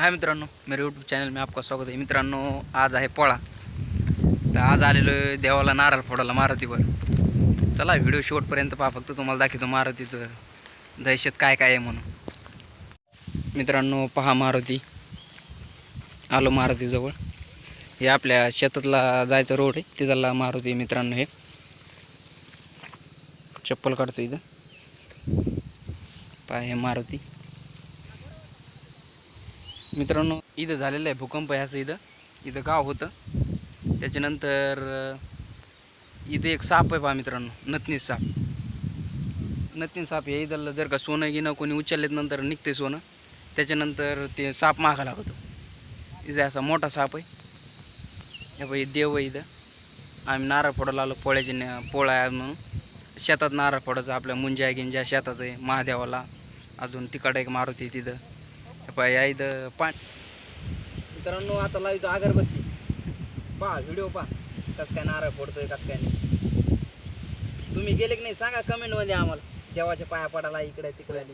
हाय मित्रांनो मेरे YouTube channel मी आपका स्वागत आहे. मित्रांनो आज आहे पोळा. तर आज आलेलो आहे देवाला नारळ फोडायला मारुतीवर. चला व्हिडिओ शेवटपर्यंत पहा. फक्त तुम्हाला दाखवतो मारुतीचं दहशत काय काय आहे म्हणून. मित्रांनो पहा मारुती. आलो मारुतीजवळ. हे आपल्या शेतातला जायचं रोड आहे. तिथला मारुती मित्रांनो हे. चप्पल काढतो इथं. पहा हे मारुती. मित्रांनो इथं झालेलं आहे भूकंप ह्याचं इथं. इथं गाव होतं. त्याच्यानंतर इथं एक साप आहे पहा मित्रांनो नथनी साप. नथनी साप हे इथं जर का सोनं गिनं कोणी उचललेत नंतर निघते सोनं. त्याच्यानंतर ते साप मागा लागतो. इथं असा मोठा साप आहे. हे बाई देव आहे इथं. आम्ही नारळ फोडायला आलो पोळ्याचे न पोळा आहे म्हणून. शेतात नारळ फोडायचं आपल्या मुंज्या गिंज्या शेतात आहे महादेवाला. अजून तिकडे एक मारुती तिथं. पाय पहा या इथं मित्रांनो आता लावतो अगरबत्ती. पहा व्हिडिओ पहा. कस काय नारळ फोडतोय कस काय नाही. तुम्ही गेले की नाही सांगा कमेंटमध्ये आम्हाला. देवाच्या पाया पडायला इकडे तिकडे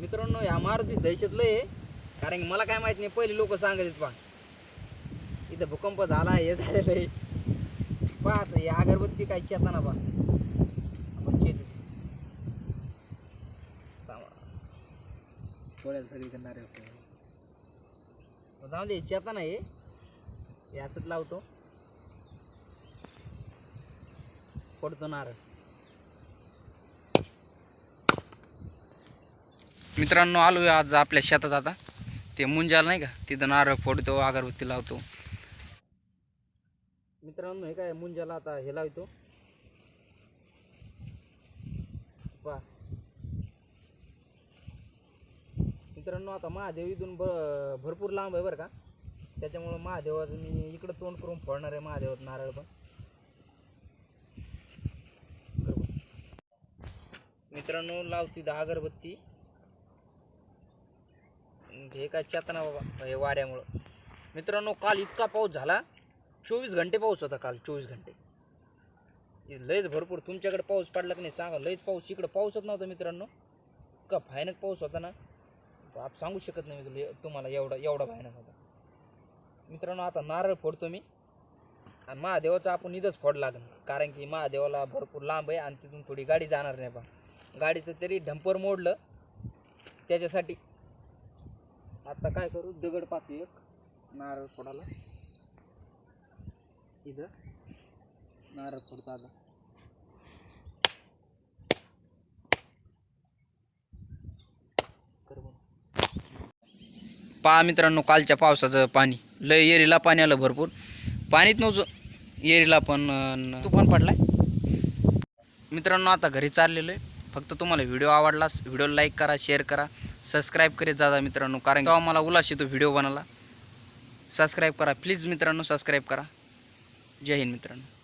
मित्रांनो या मारुती दहशत लय आहे. कारण की मला काय माहीत नाही पहिले लोक सांगत आहेत पहा. इथं भूकंप झाला हे झालेलं आहे. पहा आता ही अगरबत्ती काय चेताना पहा. आपण चेत पोळ्याला सगळी करणार जाऊ दे चेताना हे हे असंच लावतो. पडतो नारळ. मित्रांनो आलो आज आपल्या शेतात आता. ते मुंजाल नाही का? तिथं नारळ फोडतो अगरबत्ती लावतो. मित्रांनो हे काय मुंजाला आता हे लावतो. पहा. मित्रांनो आता महादेव इथून ब भरपूर लांब आहे बरं का. त्याच्यामुळं महादेवाचं मी इकडं तोंड करून फोडणार आहे महादेवात नारळ पण. मित्रांनो लावती दहा अगरबत्ती. हे काय चेतना बाबा हे वाऱ्यामुळं. मित्रांनो काल इतका पाऊस झाला. चोवीस घंटे पाऊस होता काल चोवीस घंटे. लयच भरपूर. तुमच्याकडे पाऊस पडला की नाही सांगा लयच पाऊस. इकडं पाऊसच नव्हता मित्रांनो. इतका भयानक पाऊस होता ना. आप सांगू शकत नाही मी तुला तुम्हाला एवढा एवढा भयानक होता मित्रांनो आता नारळ फोडतो मी. आणि महादेवाचा आपण इथंच फोड लागेल. कारण की महादेवाला भरपूर लांब आहे आणि तिथून थोडी गाडी जाणार नाही बा. गाडीचं तरी ढंपर मोडलं त्याच्यासाठी. आता काय करू? दगड पाहतो एक. नारळ फोडायला. इथं. नारळ फोडतो आता. पहा मित्रांनो कालच्या पावसाचं पाणी. लय येरीला पाणी आलं भरपूर. पाणीच नव्हतं येरीला पण तू पण पडलाय? मित्रांनो आता घरी चाललेलो आहे. फक्त तुम्हाला व्हिडिओ आवडलास व्हिडिओ लाईक करा शेअर करा सबस्क्राईब करीत जा मित्रांनो कारण तेव्हा मला उलास येतो व्हिडिओ बनायला. सबस्क्राईब करा प्लीज मित्रांनो सबस्क्राईब करा. जय हिंद मित्रांनो.